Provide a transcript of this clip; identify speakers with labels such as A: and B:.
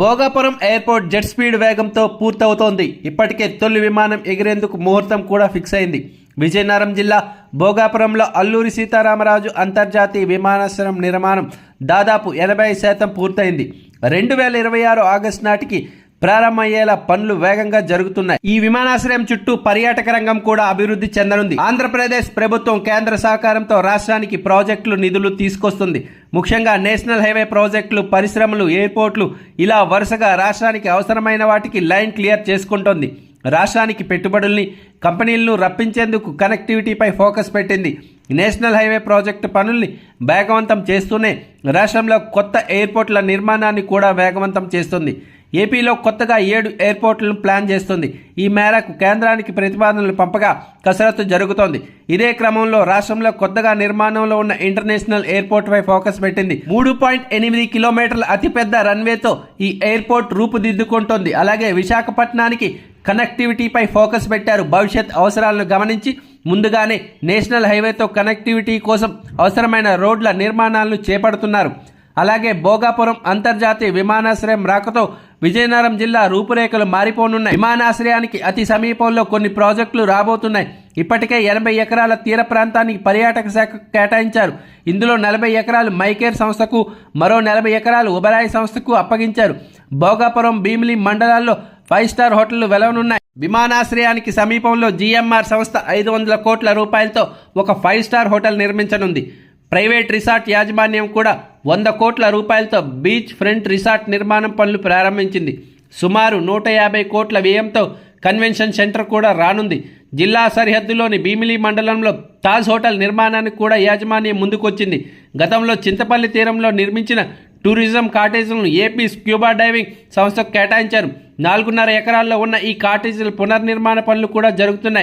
A: Bhogapuram airport jet speed వేగంతో పూర్తవుతోంది. ఇప్పటికే తొలి విమానం ఎగిరేందుకు ముహూర్తం కూడా ఫిక్స్ అయింది. విజయనగరం జిల్లా భోగాపురంలో అల్లూరి సీతారామరాజు అంతర్జాతీయ విమానాశ్రయం నిర్మాణం దాదాపు ఎనభై శాతం పూర్తయింది. రెండు వేల ఇరవై ఆరు ఆగస్టు నాటికి ప్రారంభమయ్యేలా పనులు వేగంగా జరుగుతున్నాయి. ఈ విమానాశ్రయం చుట్టూ పర్యాటక రంగం కూడా అభివృద్ధి చెందనుంది. ఆంధ్రప్రదేశ్ ప్రభుత్వం కేంద్ర సహకారంతో రాష్ట్రానికి ప్రాజెక్టులు నిధులు తీసుకొస్తుంది. ముఖ్యంగా నేషనల్ హైవే ప్రాజెక్టులు పరిశ్రమలు ఎయిర్పోర్ట్లు ఇలా వరుసగా రాష్ట్రానికి అవసరమైన వాటికి లైన్ క్లియర్ చేసుకుంటోంది. రాష్ట్రానికి పెట్టుబడుల్ని కంపెనీలను రప్పించేందుకు కనెక్టివిటీపై ఫోకస్ పెట్టింది. నేషనల్ హైవే ప్రాజెక్టు పనుల్ని వేగవంతం చేస్తూనే రాష్ట్రంలో కొత్త ఎయిర్పోర్ట్ల నిర్మాణాన్ని కూడా వేగవంతం చేస్తుంది. ఏపీలో కొత్తగా ఏడు ఎయిర్పోర్ట్లను ప్లాన్ చేస్తుంది. ఈ మేరకు కేంద్రానికి ప్రతిపాదనలు పంపగా కసరత్తు జరుగుతోంది. ఇదే క్రమంలో రాష్ట్రంలో కొత్తగా నిర్మాణంలో ఉన్న ఇంటర్నేషనల్ ఎయిర్పోర్ట్ పై ఫోకస్ పెట్టింది. మూడు పాయింట్ ఎనిమిది కిలోమీటర్ల అతిపెద్ద రన్వేతో ఈ ఎయిర్పోర్ట్ రూపుదిద్దుకుంటోంది. అలాగే విశాఖపట్నానికి కనెక్టివిటీపై ఫోకస్ పెట్టారు. భవిష్యత్ అవసరాలను గమనించి ముందుగానే నేషనల్ హైవేతో కనెక్టివిటీ కోసం అవసరమైన రోడ్ల నిర్మాణాలను చేపడుతున్నారు. అలాగే భోగాపురం అంతర్జాతీయ విమానాశ్రయం రాకతో విజయనగరం జిల్లా రూపురేఖలు మారిపోనున్నాయి. విమానాశ్రయానికి అతి సమీపంలో కొన్ని ప్రాజెక్టులు రాబోతున్నాయి. ఇప్పటికే ఎనభై ఎకరాల తీర ప్రాంతానికి పర్యాటక శాఖ కేటాయించారు. ఇందులో నలభై ఎకరాలు మైకేర్ సంస్థకు మరో నలభై ఎకరాలు ఉబరాయి సంస్థకు అప్పగించారు. భోగాపురం భీమిలి మండలాల్లో ఫైవ్ స్టార్ హోటళ్ళు వెలవనున్నాయి. విమానాశ్రయానికి సమీపంలో జీఎంఆర్ సంస్థ ఐదు వందల కోట్ల రూపాయలతో ఒక ఫైవ్ స్టార్ హోటల్ నిర్మించనుంది. ప్రైవేట్ రిసార్ట్ యాజమాన్యం కూడా వంద కోట్ల రూపాయలతో బీచ్ ఫ్రంట్ రిసార్ట్ నిర్మాణం పనులు ప్రారంభించింది. సుమారు నూట యాభై కోట్ల వ్యయంతో కన్వెన్షన్ సెంటర్ కూడా రానుంది. జిల్లా సరిహద్దులోని భీమిలి మండలంలో తాజ్ హోటల్ నిర్మాణానికి కూడా యాజమాన్యం ముందుకొచ్చింది. గతంలో చింతపల్లి తీరంలో నిర్మించిన టూరిజం కాటేజీలను ఏపీ స్క్యూబా డైవింగ్ సంస్థకు కేటాయించారు. నాలుగున్నర ఎకరాల్లో ఉన్న ఈ కాటేజీల పునర్నిర్మాణ పనులు కూడా జరుగుతున్నాయి.